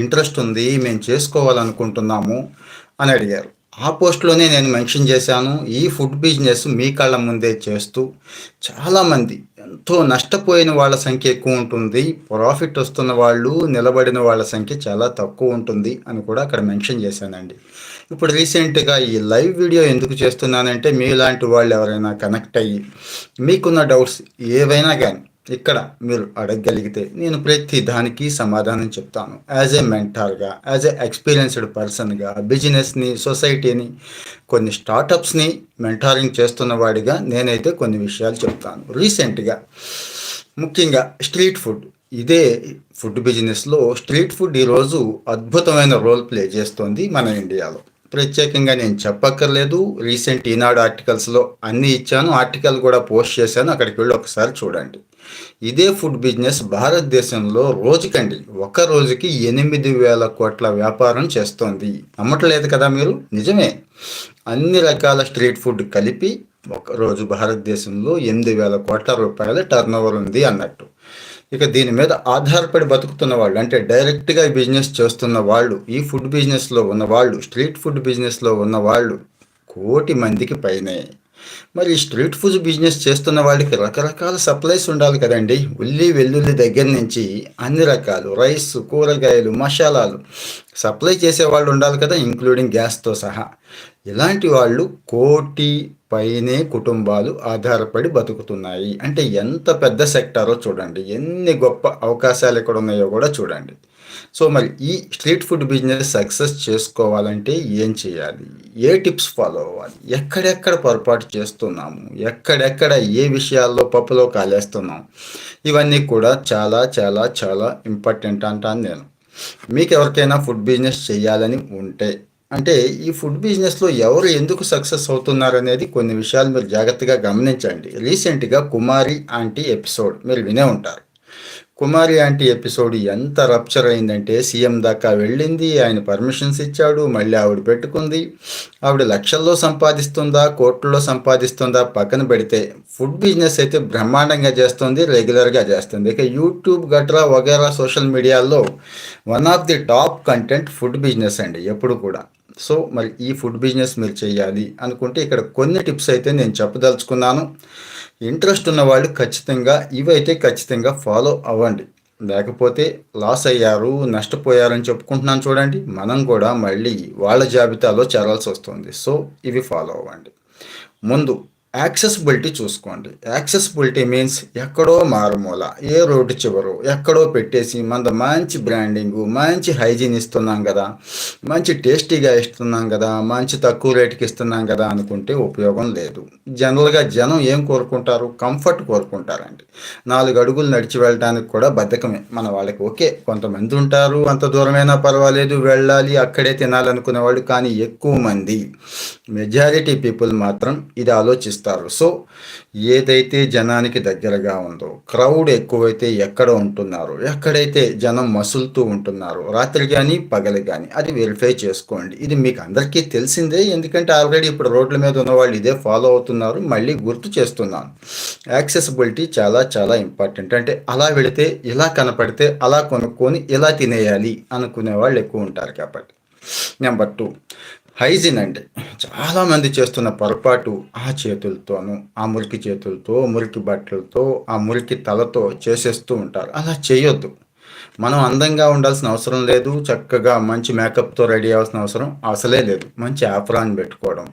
Interest ఉంది మేము చేసుకోవాలనుకుంటున్నాము అని అడిగారు. ఆ పోస్ట్లోనే నేను మెన్షన్ చేశాను ఈ ఫుడ్ బిజినెస్ మీ కళ్ళ ముందే చేస్తూ చాలామంది ఎంతో నష్టపోయిన వాళ్ళ సంఖ్య ఎక్కువ ఉంటుంది ప్రాఫిట్ వస్తున్న వాళ్ళు నిలబడిన వాళ్ళ సంఖ్య చాలా తక్కువ ఉంటుంది అని కూడా అక్కడ మెన్షన్ చేశానండి. ఇప్పుడు రీసెంట్గా ఈ లైవ్ వీడియో ఎందుకు చేస్తున్నానంటే మీలాంటి వాళ్ళు ఎవరైనా కనెక్ట్ అయ్యి మీకున్న డౌట్స్ ఏవైనా కానీ ఇక్కడ మీరు అడగగలిగితే నేను ప్రతి దానికి సమాధానం చెప్తాను. యాజ్ ఏ మెంటార్గా యాజ్ ఏ ఎక్స్పీరియన్స్డ్ పర్సన్గా బిజినెస్ని సొసైటీని కొన్ని స్టార్టప్స్ని మెంటారింగ్ చేస్తున్న వాడిగా నేనైతే కొన్ని విషయాలు చెప్తాను. రీసెంట్గా ముఖ్యంగా స్ట్రీట్ ఫుడ్ ఇదే ఫుడ్ బిజినెస్లో స్ట్రీట్ ఫుడ్ ఈరోజు అద్భుతమైన రోల్ ప్లే చేస్తోంది మన ఇండియాలో. ప్రత్యేకంగా నేను చెప్పక్కర్లేదు. రీసెంట్ ఈనాడు ఆర్టికల్స్లో అన్నీ ఇచ్చాను. ఆర్టికల్ కూడా పోస్ట్ చేశాను. అక్కడికి వెళ్ళి ఒకసారి చూడండి. ఇదే ఫుడ్ బిజినెస్ భారతదేశంలో రోజుకండి. ఒక రోజుకి ఎనిమిది వేల కోట్ల వ్యాపారం చేస్తోంది. నమ్మట్లేదు కదా మీరు? నిజమే. అన్ని రకాల స్ట్రీట్ ఫుడ్ కలిపి ఒక రోజు భారతదేశంలో ఎనిమిది వేల కోట్ల రూపాయల టర్న్ ఓవర్ ఉంది అన్నట్టు. ఇక దీని మీద ఆధారపడి బతుకుతున్న వాళ్ళు అంటే డైరెక్ట్గా బిజినెస్ చేస్తున్న వాళ్ళు ఈ ఫుడ్ బిజినెస్లో ఉన్న వాళ్ళు స్ట్రీట్ ఫుడ్ బిజినెస్లో ఉన్న వాళ్ళు కోటి మందికి పైనే. మరి స్ట్రీట్ ఫుడ్ బిజినెస్ చేస్తున్న వాళ్ళకి రకరకాల సప్లైస్ ఉండాలి కదండి. ఉల్లి వెల్లుల్లి దగ్గర నుంచి అన్ని రకాలు రైస్ కూరగాయలు మసాలాలు సప్లై చేసే వాళ్ళు ఉండాలి కదా ఇంక్లూడింగ్ గ్యాస్తో సహా. ఇలాంటి వాళ్ళు కోటి పైనే కుటుంబాలు ఆధారపడి బతుకుతున్నాయి. అంటే ఎంత పెద్ద సెక్టారో చూడండి ఎన్ని గొప్ప అవకాశాలు ఎక్కడ ఉన్నాయో కూడా చూడండి. సో మరి ఈ స్ట్రీట్ ఫుడ్ బిజినెస్ సక్సెస్ చేసుకోవాలంటే ఏం చేయాలి? ఏ టిప్స్ ఫాలో అవ్వాలి? ఎక్కడెక్కడ పొరపాటు చేస్తున్నాము? ఎక్కడెక్కడ ఏ విషయాల్లో పప్పులో కాలేస్తున్నాం? ఇవన్నీ కూడా చాలా చాలా చాలా ఇంపార్టెంట్ అంటాను నేను. మీకు ఎవరికైనా ఫుడ్ బిజినెస్ చేయాలని ఉంటే అంటే ఈ ఫుడ్ బిజినెస్లో ఎవరు ఎందుకు సక్సెస్ అవుతున్నారు అనేది కొన్ని విషయాలు మీరు జాగ్రత్తగా గమనించండి. రీసెంట్గా కుమారి ఆంటీ ఎపిసోడ్ మీరు వినే ఉంటారు. కుమారి ఆంటీ ఎపిసోడ్ ఎంత రప్చర్ అయిందంటే సీఎం దాకా వెళ్ళింది ఆయన పర్మిషన్స్ ఇచ్చాడు మళ్ళీ ఆవిడ పెట్టుకుంది. ఆవిడ లక్షల్లో సంపాదిస్తుందా కోట్లలో సంపాదిస్తుందా పక్కన పెడితే ఫుడ్ బిజినెస్ అయితే బ్రహ్మాండంగా చేస్తుంది రెగ్యులర్గా చేస్తుంది. ఇక యూట్యూబ్ గట్రా వగేరా సోషల్ మీడియాలో one of the top content food business అండి ఎప్పుడు కూడా. సో మరి ఈ ఫుడ్ బిజినెస్ మీరు చేయాలి అనుకుంటే ఇక్కడ కొన్ని టిప్స్ అయితే నేను చెప్పదలుచుకున్నాను. ఇంట్రెస్ట్ ఉన్న వాళ్ళు ఖచ్చితంగా ఇవైతే ఖచ్చితంగా ఫాలో అవ్వండి. లేకపోతే లాస్ అయ్యారు నష్టపోయారని చెప్పుకుంటున్నాను చూడండి. మనం కూడా మళ్ళీ వాళ్ళ జాబితాలో చేరాల్సి వస్తుంది. సో ఇవి ఫాలో అవ్వండి. ముందు యాక్సెసిబిలిటీ చూసుకోండి. యాక్సెసిబిలిటీ మీన్స్ ఎక్కడో మారుమూల ఏ రోడ్డు చివరు ఎక్కడో పెట్టేసి మన మంచి బ్రాండింగ్ మంచి హైజీన్ ఇస్తున్నాం కదా మంచి టేస్టీగా ఇస్తున్నాం కదా మంచి తక్కువ రేటుకి ఇస్తున్నాం కదా అనుకుంటే ఉపయోగం లేదు. జనరల్గా జనం ఏం కోరుకుంటారు? కంఫర్ట్ కోరుకుంటారండి. నాలుగు అడుగులు నడిచి వెళ్ళడానికి కూడా బద్ధకమే. మన వాళ్ళకి ఓకే కొంతమంది ఉంటారు అంత దూరమైనా పర్వాలేదు వెళ్ళాలి అక్కడే తినాలనుకునేవాళ్ళు కానీ ఎక్కువ మంది. మెజారిటీ పీపుల్ మాత్రం ఇది ఆలోచిస్తారు. ఇస్తారు సో ఏదైతే జనానికి దగ్గరగా ఉందో క్రౌడ్ ఎక్కువైతే ఎక్కడ ఉంటున్నారు ఎక్కడైతే జనం మసులుతూ ఉంటున్నారు రాత్రి కానీ పగలు కానీ అది వెరిఫై చేసుకోండి. ఇది మీకు అందరికీ తెలిసిందే ఎందుకంటే ఆల్రెడీ ఇప్పుడు రోడ్ల మీద ఉన్న వాళ్ళు ఇదే ఫాలో అవుతున్నారు మళ్ళీ గుర్తు చేస్తున్నాను. యాక్సెసిబిలిటీ చాలా చాలా ఇంపార్టెంట్. అంటే అలా వెళితే ఇలా కనపడితే అలా కొనుక్కొని ఇలా తినేయాలి అనుకునే వాళ్ళు ఎక్కువ ఉంటారు కాబట్టి. Number two. హైజిన్ అండి చాలామంది చేస్తున్న పొరపాటు ఆ చేతులతోనూ ఆ మురికి చేతులతో మురికి బట్టలతో ఆ మురికి తలతో చేసేస్తూ ఉంటారు. అలా చేయొద్దు. మనం అందంగా ఉండాల్సిన అవసరం లేదు చక్కగా మంచి మేకప్తో రెడీ అవ్వాల్సిన అవసరం అసలే లేదు. మంచి ఆఫ్రాన్ పెట్టుకోవడం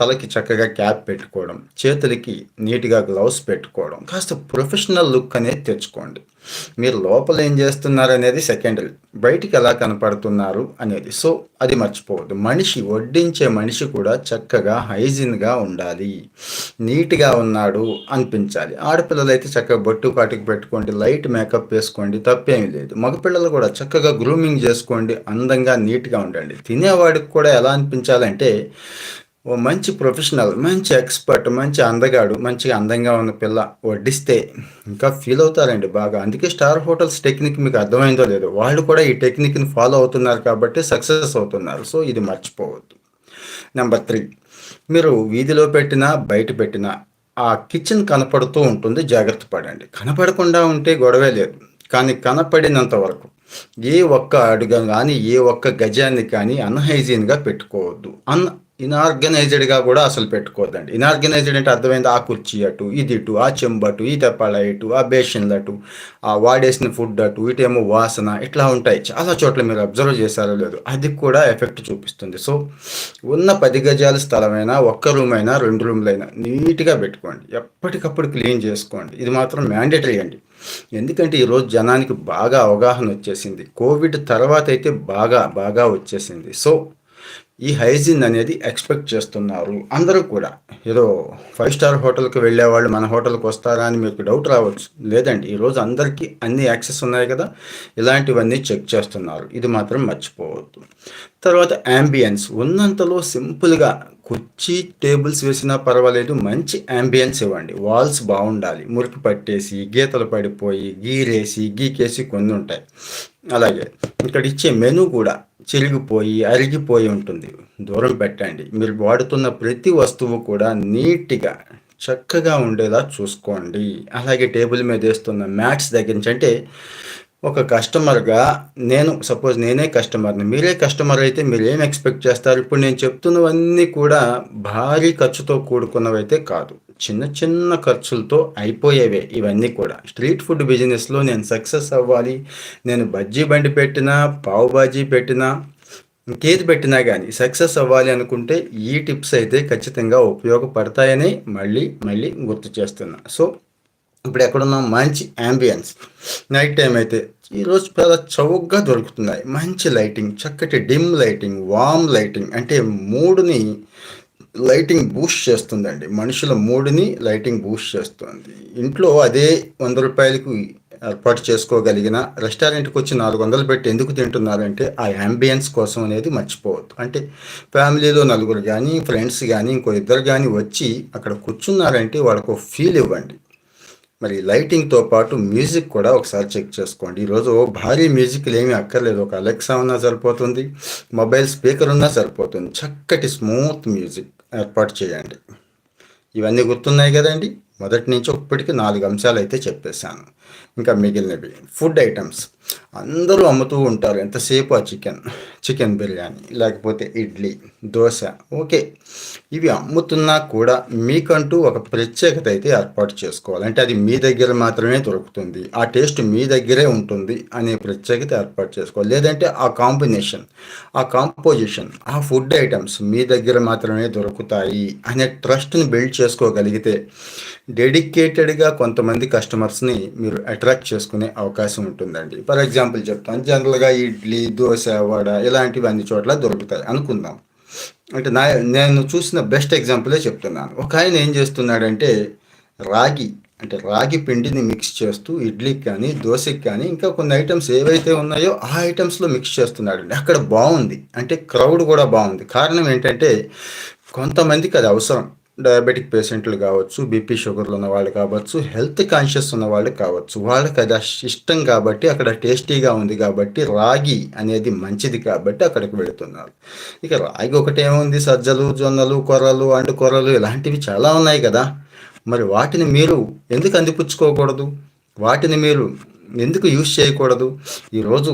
తలకి చక్కగా క్యాప్ పెట్టుకోవడం చేతులకి నీట్గా గ్లౌస్ పెట్టుకోవడం కాస్త ప్రొఫెషనల్ లుక్ అనేది తెచ్చుకోండి. మీరు లోపల ఏం చేస్తున్నారు అనేది సెకండరీ బయటికి ఎలా కనపడుతున్నారు అనేది. సో అది మర్చిపోవద్దు. మనిషి వడ్డించే మనిషి కూడా చక్కగా హైజీన్గా ఉండాలి. నీట్గా ఉన్నాడు అనిపించాలి. ఆడపిల్లలు అయితే చక్కగా బొట్టు కాటికి పెట్టుకోండి లైట్ మేకప్ వేసుకోండి తప్పేమీ లేదు. మగపిల్లలు కూడా చక్కగా గ్రూమింగ్ చేసుకోండి అందంగా నీట్గా ఉండండి. తినేవాడికి కూడా ఎలా అనిపించాలంటే ఓ మంచి ప్రొఫెషనల్ మంచి ఎక్స్పర్ట్ మంచి అందగాడు మంచిగా అందంగా ఉన్న పిల్ల వడ్డిస్తే ఇంకా ఫీల్ అవుతారండి బాగా. అందుకే స్టార్ హోటల్స్ టెక్నిక్ మీకు అర్థమైందో లేదో వాళ్ళు కూడా ఈ టెక్నిక్ని ఫాలో అవుతున్నారు కాబట్టి సక్సెస్ అవుతున్నారు. సో ఇది మర్చిపోవద్దు. నెంబర్ త్రీ మీరు వీధిలో పెట్టినా బయట పెట్టినా ఆ కిచెన్ కనపడుతూ ఉంటుంది జాగ్రత్త పడండి. కనపడకుండా ఉంటే గొడవే లేదు. కానీ కనపడినంత వరకు ఏ ఒక్క అడుగు కానీ ఏ ఒక్క గజాన్ని కానీ అన్హైజీన్గా పెట్టుకోవద్దు. అన్ ఇన్ఆర్గనైజ్డ్గా కూడా అసలు పెట్టుకోదండి ఇన్ఆర్గనైజ్డ్ అంటే అర్థమైంది ఆ కుర్చీ అటు ఇది ఇటు ఆ చెంబటు ఈ తెప్పాల ఇటు ఆ బేషన్లు అటు ఆ వాడేసిన ఫుడ్ అటు ఇటేమో వాసన ఇట్లా ఉంటాయి. చాలా చోట్ల మీరు అబ్జర్వ్ చేశారో లేదు అది కూడా ఎఫెక్ట్ చూపిస్తుంది. సో ఉన్న పది గజాల స్థలమైనా ఒక్క రూమ్ అయినా రెండు రూమ్లైనా నీట్గా పెట్టుకోండి. ఎప్పటికప్పుడు క్లీన్ చేసుకోండి. ఇది మాత్రం మ్యాండేటరీ అండి. ఎందుకంటే ఈరోజు జనానికి బాగా అవగాహన వచ్చేసింది. కోవిడ్ తర్వాత అయితే బాగా బాగా వచ్చేసింది. సో ఈ హైజీన్ అనేది ఎక్స్పెక్ట్ చేస్తున్నారు. అందరూ కూడా. ఏదో ఫైవ్ స్టార్ హోటల్కి వెళ్ళే వాళ్ళు మన హోటల్కి వస్తారా అని మీకు డౌట్ రావచ్చు. లేదండి ఈరోజు అందరికీ అన్ని యాక్సెస్ ఉన్నాయి కదా ఇలాంటివన్నీ చెక్ చేస్తున్నారు. ఇది మాత్రం మర్చిపోవద్దు. తర్వాత యాంబియన్స్ ఉన్నంతలో సింపుల్గా కుర్చీ టేబుల్స్ వేసినా పర్వాలేదు మంచి యాంబియన్స్ ఇవ్వండి. వాల్స్ బాగుండాలి. మురికి పట్టేసి గీతలు పడిపోయి గీరేసి గీకేసి కొన్ని ఉంటాయి. అలాగే ఇక్కడ ఇచ్చే మెను కూడా చిరిగిపోయి అరిగిపోయి ఉంటుంది. దూరం పెట్టండి. మీరు వాడుతున్న ప్రతి వస్తువు కూడా నీట్గా చక్కగా ఉండేలా చూసుకోండి. అలాగే టేబుల్ మీద వేస్తున్న మ్యాట్స్ దగ్గర నుంచి అంటే ఒక కస్టమర్గా నేను సపోజ్ నేనే కస్టమర్ని మీరే కస్టమర్ అయితే మీరు ఏం ఎక్స్పెక్ట్ చేస్తారు? ఇప్పుడు నేను చెప్తున్నవన్నీ కూడా భారీ ఖర్చుతో కూడుకున్నవైతే కాదు. చిన్న చిన్న ఖర్చులతో అయిపోయేవే ఇవన్నీ కూడా. స్ట్రీట్ ఫుడ్ బిజినెస్లో నేను సక్సెస్ అవ్వాలి. నేను బజ్జీ బండి పెట్టినా పావు బాజీ పెట్టినా ఇంకేది పెట్టినా కానీ సక్సెస్ అవ్వాలి అనుకుంటే ఈ టిప్స్ అయితే ఖచ్చితంగా ఉపయోగపడతాయని మళ్ళీ మళ్ళీ గుర్తు చేస్తున్నా. సో ఇప్పుడు ఎక్కడున్నాం మంచి యాంబియన్స్ నైట్ టైం అయితే ఈరోజు చాలా చౌకగా దొరుకుతున్నాయి. మంచి లైటింగ్ చక్కటి డిమ్ లైటింగ్ వామ్ లైటింగ్ అంటే మూడుని లైటింగ్ బూస్ట్ చేస్తుందండి. మనుషుల మూడుని లైటింగ్ బూస్ట్ చేస్తుంది. ఇంట్లో అదే వంద రూపాయలకు ఏర్పాటు చేసుకోగలిగిన రెస్టారెంట్కి వచ్చి నాలుగు వందలు పెట్టి ఎందుకు తింటున్నారంటే ఆ యాంబియన్స్ కోసం అనేది మర్చిపోవద్దు. అంటే ఫ్యామిలీలో నలుగురు కానీ ఫ్రెండ్స్ కానీ ఇంకో ఇద్దరు కానీ వచ్చి అక్కడ కూర్చున్నారంటే వాళ్ళకు ఫీల్ ఇవ్వండి. మరి లైటింగ్తో పాటు మ్యూజిక్ కూడా ఒకసారి చెక్ చేసుకోండి. ఈరోజు భారీ మ్యూజిక్లు ఏమీ అక్కర్లేదు. ఒక అలెక్సా ఉన్నా సరిపోతుంది మొబైల్ స్పీకర్ ఉన్నా సరిపోతుంది. చక్కటి స్మూత్ మ్యూజిక్ ఏర్పాటు చేయండి. ఇవన్నీ గుర్తున్నాయి కదండి. మొదటి నుంచి ఇప్పటికి నాలుగు అంశాలు అయితే చెప్పేశాను. ఇంకా మిగిలినవి. ఫుడ్ ఐటమ్స్ అందరూ అమ్ముతూ ఉంటారు. ఎంతసేపు ఆ చికెన్ చికెన్ బిర్యానీ లేకపోతే ఇడ్లీ దోశ. ఓకే ఇవి అమ్ముతున్నా కూడా మీకంటూ ఒక ప్రత్యేకత అయితే ఏర్పాటు చేసుకోవాలి. అంటే అది మీ దగ్గర మాత్రమే దొరుకుతుంది. ఆ టేస్ట్ మీ దగ్గరే ఉంటుంది అనే ప్రత్యేకత ఏర్పాటు చేసుకోవాలి. లేదంటే ఆ కాంబినేషన్ ఆ కాంపోజిషన్ ఆ ఫుడ్ ఐటమ్స్ మీ దగ్గర మాత్రమే దొరుకుతాయి అనే ట్రస్ట్ని బిల్డ్ చేసుకోగలిగితే డెడికేటెడ్గా కొంతమంది కస్టమర్స్ని మీరు అట్రాక్ట్ చేసుకునే అవకాశం ఉంటుందండి. ఫర్ ఎగ్జాంపుల్ చెప్తాను. జనరల్గా ఇడ్లీ దోశ వడ ఇలాంటివి అన్ని చోట్ల దొరుకుతాయి అనుకుందాం. అంటే నా నేను చూసిన బెస్ట్ ఎగ్జాంపులే చెప్తున్నాను. ఒక ఆయన ఏం చేస్తున్నాడంటే రాగి అంటే రాగి పిండిని మిక్స్ చేస్తూ ఇడ్లీకి కానీ దోశకి కానీ ఇంకా కొన్ని ఐటమ్స్ ఏవైతే ఉన్నాయో ఆ ఐటమ్స్లో మిక్స్ చేస్తున్నాడు అక్కడ బాగుంది. అంటే క్రౌడ్ కూడా బాగుంది. కారణం ఏంటంటే కొంతమందికి అది అవసరం. డయాబెటిక్ పేషెంట్లు కావచ్చు బీపీ షుగర్లు ఉన్న వాళ్ళు కావచ్చు హెల్త్ కాన్షియస్ ఉన్న వాళ్ళు కావచ్చు వాళ్ళకి అది ఇష్టం కాబట్టి అక్కడ టేస్టీగా ఉంది కాబట్టి రాగి అనేది మంచిది కాబట్టి అక్కడికి వెళుతున్నారు. ఇక రాగి ఒకటేముంది సజ్జలు జొన్నలు కొర్రలు అంటు కొర్రలు ఇలాంటివి చాలా ఉన్నాయి కదా. మరి వాటిని మీరు ఎందుకు అందిపుచ్చుకోకూడదు? వాటిని మీరు ఎందుకు యూజ్ చేయకూడదు? ఈరోజు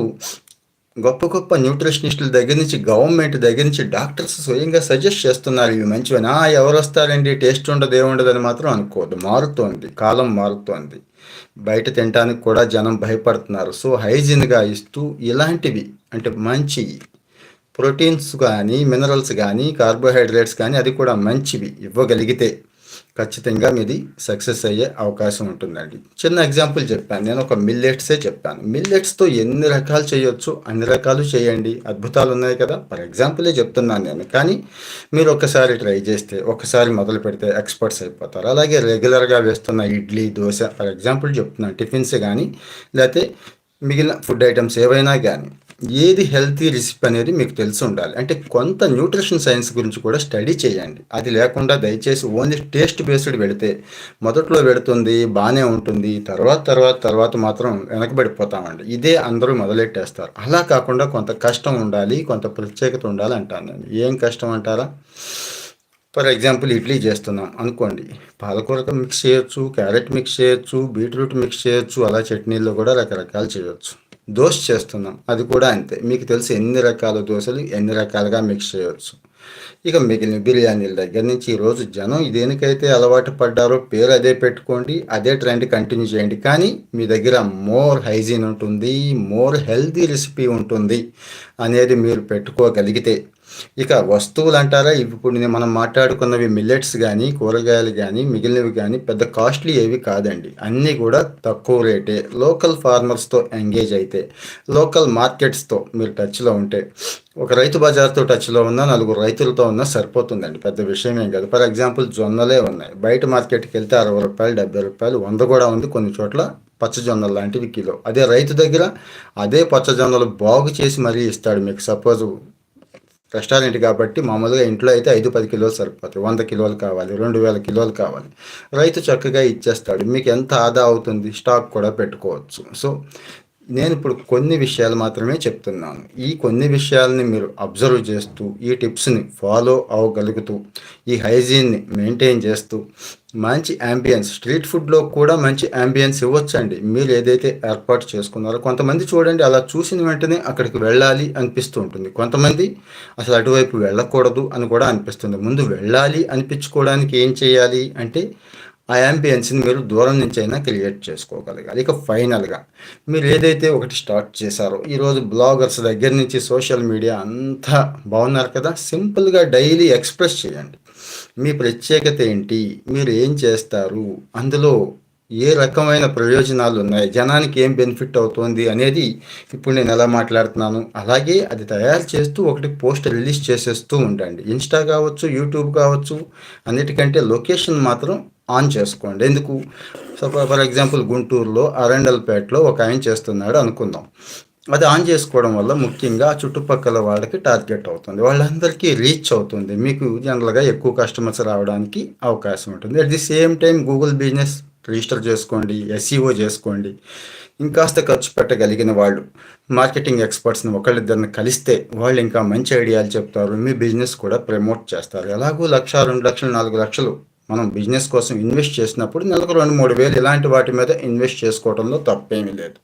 గొప్ప గొప్ప న్యూట్రిషనిస్టుల దగ్గర నుంచి గవర్నమెంట్ దగ్గర నుంచి డాక్టర్స్ స్వయంగా సజెస్ట్ చేస్తున్నారు. ఇవి మంచివని ఎవరు వస్తారండి? టేస్ట్ ఉండదు ఏముండదు అని మాత్రం అనుకోవద్దు. మారుతోంది. కాలం మారుతోంది. బయట తినడానికి కూడా జనం భయపడుతున్నారు. సో హైజీన్గా ఇస్తూ ఇలాంటివి అంటే మంచి ప్రోటీన్స్ కానీ మినరల్స్ కానీ కార్బోహైడ్రేట్స్ కానీ అది కూడా మంచివి ఇవ్వగలిగితే. ఖచ్చితంగా మీది సక్సెస్ అయ్యే అవకాశం ఉంటుందండి. చిన్న ఎగ్జాంపుల్ చెప్పాను. నేను ఒక మిల్లెట్సే చెప్పాను. మిల్లెట్స్తో ఎన్ని రకాలు చేయొచ్చు? అన్ని రకాలు చేయండి. అద్భుతాలు ఉన్నాయి కదా? ఫర్ ఎగ్జాంపులే చెప్తున్నాను నేను. కానీ మీరు ఒకసారి ట్రై చేస్తే ఒకసారి మొదలు పెడితే ఎక్స్పర్ట్స్ అయిపోతారు. అలాగే రెగ్యులర్గా వేస్తున్న ఇడ్లీ దోశ ఫర్ ఎగ్జాంపుల్ చెప్తున్నాను టిఫిన్స్ కానీ లేకపోతే మిగిలిన ఫుడ్ ఐటమ్స్ ఏవైనా కానీ ఏది హెల్తీ రెసిపీ అనేది మీకు తెలిసి ఉండాలి. అంటే కొంత న్యూట్రిషన్ సైన్స్ గురించి కూడా స్టడీ చేయండి. అది లేకుండా దయచేసి ఓన్లీ టేస్ట్ బేస్డ్ పెడితే మొదట్లో పెడుతుంది బాగానే ఉంటుంది తర్వాత తర్వాత తర్వాత మాత్రం వెనకబడిపోతామండి. ఇదే అందరూ మొదలెట్టేస్తారు. అలా కాకుండా కొంత కష్టం ఉండాలి కొంత ప్రత్యేకత ఉండాలి అంటాను నేను. ఏం కష్టం అంటారా? ఫర్ ఎగ్జాంపుల్ ఇడ్లీ చేస్తున్నాం అనుకోండి. పాలకూరతో మిక్స్ చేయొచ్చు క్యారెట్ మిక్స్ చేయొచ్చు బీట్రూట్ మిక్స్ చేయొచ్చు అలా చట్నీల్లో కూడా రకరకాలు చేయొచ్చు. దోశ చేస్తున్నాం. అది కూడా అంతే. మీకు తెలిసి ఎన్ని రకాల దోశలు ఎన్ని రకాలుగా మిక్స్ చేయవచ్చు ఇక మిగిలిన బిర్యానీల దగ్గర నుంచి ఈరోజు జనం దేనికైతే అలవాటు పడ్డారో పేరు అదే పెట్టుకోండి అదే ట్రెండ్ కంటిన్యూ చేయండి. కానీ మీ దగ్గర మోర్ హైజీన్ ఉంటుంది మోర్ హెల్తీ రెసిపీ ఉంటుంది అనేది మీరు పెట్టుకోగలిగితే ఇక వస్తువులు అంటారా ఇప్పుడు మనం మాట్లాడుకున్నవి మిల్లెట్స్ కానీ కూరగాయలు కానీ మిగిలినవి కానీ పెద్ద కాస్ట్లీ ఏవి కాదండి. అన్నీ కూడా తక్కువ రేటే. లోకల్ ఫార్మర్స్తో ఎంగేజ్ అయితే లోకల్ మార్కెట్స్తో మీరు టచ్లో ఉంటే ఒక రైతు బజార్తో టచ్లో ఉన్న నలుగురు రైతులతో ఉన్నా సరిపోతుందండి. పెద్ద విషయం ఏం కాదు. ఫర్ ఎగ్జాంపుల్ జొన్నలే ఉన్నాయి. బయట మార్కెట్కి వెళ్తే అరవై రూపాయలు డెబ్బై రూపాయలు వంద కూడా ఉంది కొన్ని చోట్ల పచ్చజొన్నలు లాంటివి కిలో. అదే రైతు దగ్గర అదే పచ్చజొన్నలు బాగు చేసి మరీ ఇస్తాడు. మీకు సపోజ్ రెస్టారెంట్ కాబట్టి మామూలుగా ఇంట్లో అయితే ఐదు పది కిలోలు సరిపోతాయి. వంద కిలోలు కావాలి రెండు వేల కిలోలు కావాలి. రైతు చక్కగా ఇచ్చేస్తాడు. మీకు ఎంత ఆదా అవుతుంది? స్టాక్ కూడా పెట్టుకోవచ్చు. సో నేను ఇప్పుడు కొన్ని విషయాలు మాత్రమే చెప్తున్నాను. ఈ కొన్ని విషయాలని మీరు అబ్జర్వ్ చేస్తూ ఈ టిప్స్ని ఫాలో అవ్వగలుగుతూ ఈ హైజీన్ని మెయింటైన్ చేస్తూ మంచి యాంబియన్స్ స్ట్రీట్ ఫుడ్లో కూడా మంచి యాంబియన్స్ ఇవ్వచ్చండి. మీరు ఏదైతే ఏర్పాటు చేసుకున్నారో కొంతమంది చూడండి అలా చూసిన వెంటనే అక్కడికి వెళ్ళాలి అనిపిస్తూ ఉంటుంది. కొంతమంది అసలు అటువైపు వెళ్ళకూడదు అని కూడా అనిపిస్తుంది. ముందు వెళ్ళాలి అనిపించుకోవడానికి ఏం చేయాలి అంటే ఆ యాంబియన్స్ని మీరు దూరం నుంచి అయినా క్రియేట్ చేసుకోగలగాలి. ఇక ఫైనల్గా మీరు ఏదైతే ఒకటి స్టార్ట్ చేశారో ఈరోజు బ్లాగర్స్ దగ్గర నుంచి సోషల్ మీడియా అంతా బాగున్నారు కదా సింపుల్గా డైలీ ఎక్స్ప్రెస్ చేయండి. మీ ప్రత్యేకత ఏంటి మీరు ఏం చేస్తారు అందులో ఏ రకమైన ప్రయోజనాలు ఉన్నాయి జనానికి ఏం బెనిఫిట్ అవుతుంది అనేది ఇప్పుడు నేను ఎలా మాట్లాడుతున్నాను అలాగే అది తయారు చేస్తూ ఒకటి పోస్ట్ రిలీజ్ చేసేస్తూ ఉండండి. ఇన్స్టా కావచ్చు యూట్యూబ్ కావచ్చు అన్నిటికంటే లొకేషన్ మాత్రం ఆన్ చేసుకోండి. ఎందుకు? ఫర్ ఎగ్జాంపుల్ గుంటూరులో అరండల్పేటలో ఒక ఆయన చేస్తున్నాడు అనుకుందాం. అది ఆన్ చేసుకోవడం వల్ల ముఖ్యంగా చుట్టుపక్కల వాళ్ళకి టార్గెట్ అవుతుంది. వాళ్ళందరికీ రీచ్ అవుతుంది. మీకు జనరల్గా ఎక్కువ కస్టమర్స్ రావడానికి అవకాశం ఉంటుంది. At the same time Google business register చేసుకోండి ఎస్ఈఓ చేసుకోండి. ఇంకాస్త ఖర్చు పెట్టగలిగిన వాళ్ళు మార్కెటింగ్ ఎక్స్పర్ట్స్ని ఒకళ్ళిద్దరిని కలిస్తే వాళ్ళు ఇంకా మంచి ఐడియాలు చెప్తారు. మీ బిజినెస్ కూడా ప్రమోట్ చేస్తారు. ఎలాగో లక్ష రెండు లక్షలు నాలుగు లక్షలు మనం బిజినెస్ కోసం ఇన్వెస్ట్ చేసినప్పుడు నెలకు రెండు మూడు వేలు ఇలాంటి వాటి మీద ఇన్వెస్ట్ చేసుకోవడంలో తప్పేమీ లేదు.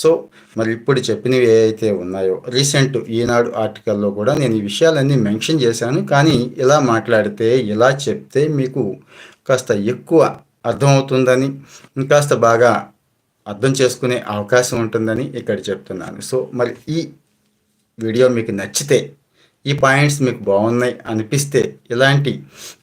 సో మరి ఇప్పుడు చెప్పినవి ఏవైతే ఉన్నాయో రీసెంట్ ఈనాడు ఆర్టికల్లో కూడా నేను ఈ విషయాలన్నీ మెన్షన్ చేశాను. కానీ ఇలా మాట్లాడితే ఇలా చెప్తే మీకు కాస్త ఎక్కువ అర్థమవుతుందని ఇంకాస్త బాగా అర్థం చేసుకునే అవకాశం ఉంటుందని ఇక్కడ చెప్తున్నాను. సో మరి ఈ వీడియో మీకు నచ్చితే ఈ పాయింట్స్ మీకు బాగున్నాయి అనిపిస్తే ఇలాంటి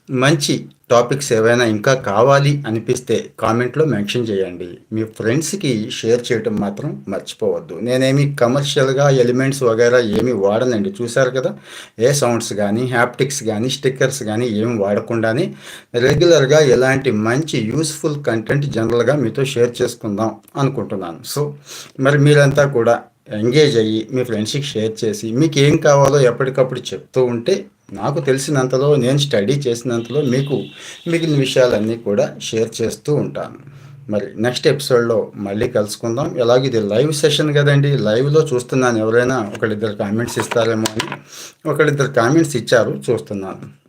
మంచి టాపిక్స్ ఏవైనా ఇంకా కావాలి అనిపిస్తే కామెంట్లో మెన్షన్ చేయండి. మీ ఫ్రెండ్స్కి షేర్ చేయటం మాత్రం మర్చిపోవద్దు. నేనేమి కమర్షియల్గా ఎలిమెంట్స్ వగైరా ఏమి వాడనండి. చూసారు కదా? ఏ సౌండ్స్ కానీ హ్యాప్టిక్స్ కానీ స్టిక్కర్స్ కానీ ఏమి వాడకుండానే రెగ్యులర్గా ఎలాంటి మంచి యూస్ఫుల్ కంటెంట్ జనరల్గా మీతో షేర్ చేసుకుందాం అనుకుంటున్నాను. సో మరి మీరంతా కూడా ఎంగేజ్ అయ్యి మీ ఫ్రెండ్స్కి షేర్ చేసి మీకు ఏం కావాలో ఎప్పటికప్పుడు చెప్తూ ఉంటే నాకు తెలిసినంతలో నేను స్టడీ చేసినంతలో మీకు మిగిలిన విషయాలన్నీ కూడా షేర్ చేస్తూ ఉంటాను. మరి నెక్స్ట్ ఎపిసోడ్లో మళ్ళీ కలుసుకుందాం. ఎలాగ ఇది లైవ్ సెషన్ కదండి. లైవ్లో చూస్తున్నాను ఎవరైనా ఒకళ్ళిద్దరు కామెంట్స్ ఇస్తారేమో అని. ఒకళ్ళిద్దరు కామెంట్స్ ఇచ్చారు చూస్తున్నాను.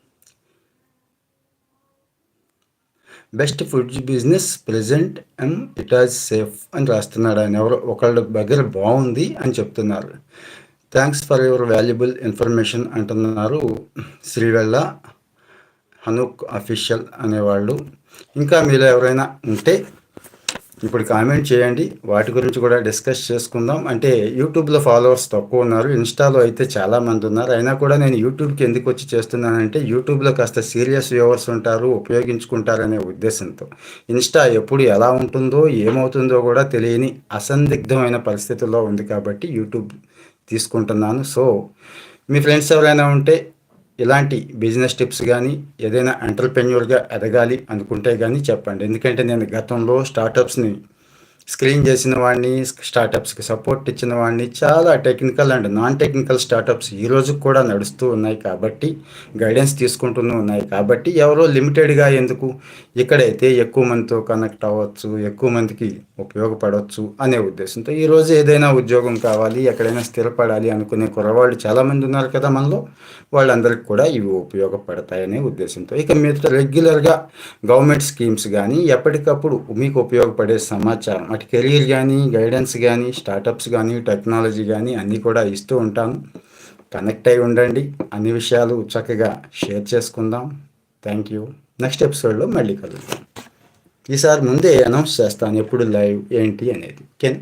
Best food business present and it as safe అని రాస్తున్నాడు ఆయన. ఎవరో ఒకళ్ళ దగ్గర బాగుంది అని చెప్తున్నారు. Thanks for your valuable information అంటున్నారు శ్రీవెళ్ళ హనుక్ అఫీషియల్ అనేవాళ్ళు. ఇంకా మీలో ఎవరైనా ఉంటే ఇప్పుడు కామెంట్ చేయండి. వాటి గురించి కూడా డిస్కస్ చేసుకుందాం. అంటే యూట్యూబ్లో ఫాలోవర్స్ తక్కువ ఉన్నారు. ఇన్స్టాలో అయితే చాలామంది ఉన్నారు. అయినా కూడా నేను యూట్యూబ్కి ఎందుకు వచ్చి చేస్తున్నానంటే యూట్యూబ్లో కాస్త సీరియస్ వ్యూవర్స్ ఉంటారు ఉపయోగించుకుంటారనే ఉద్దేశంతో. ఇన్స్టా ఎప్పుడు ఎలా ఉంటుందో ఏమవుతుందో కూడా తెలియని అసందిగ్ధమైన పరిస్థితుల్లో ఉంది కాబట్టి యూట్యూబ్ తీసుకుంటున్నాను. సో మీ ఫ్రెండ్స్ ఎవరైనా ఉంటే ఇలాంటి బిజినెస్ టిప్స్ కానీ ఏదైనా ఎంటర్ప్రెన్యూర్గా ఎదగాలి అనుకుంటే కానీ చెప్పండి. ఎందుకంటే నేను గతంలో స్టార్టప్స్ని స్క్రీన్ చేసిన వాడిని స్టార్టప్స్కి సపోర్ట్ ఇచ్చిన వాడిని చాలా technical and non technical startups ఈ రోజు కూడా నడుస్తూ ఉన్నాయి కాబట్టి గైడెన్స్ తీసుకుంటూనే ఉన్నాయి కాబట్టి ఎవరో లిమిటెడ్గా ఎందుకు ఇక్కడైతే ఎక్కువ మందితో కనెక్ట్ అవ్వచ్చు ఎక్కువ మందికి ఉపయోగపడవచ్చు అనే ఉద్దేశంతో ఈరోజు ఏదైనా ఉద్యోగం కావాలి ఎక్కడైనా స్థిరపడాలి అనుకునే కుర్రవాళ్ళు చాలామంది ఉన్నారు కదా మనలో వాళ్ళందరికీ కూడా ఇవి ఉపయోగపడతాయనే ఉద్దేశంతో. ఇక మీరు రెగ్యులర్గా గవర్నమెంట్ స్కీమ్స్ కానీ ఎప్పటికప్పుడు మీకు ఉపయోగపడే సమాచారం అటు కెరీర్ కానీ గైడెన్స్ కానీ స్టార్టప్స్ కానీ టెక్నాలజీ కానీ అన్నీ కూడా ఇస్తూ ఉంటాను కనెక్ట్ అయి ఉండండి. అన్ని విషయాలు చక్కగా షేర్ చేసుకుందాం. Thank you. నెక్స్ట్ ఎపిసోడ్లో మళ్ళీ కలుద్దాం. ఈసారి ముందే అనౌన్స్ చేస్తాను ఎప్పుడు లైవ్ ఏంటి అనేది. కెన్?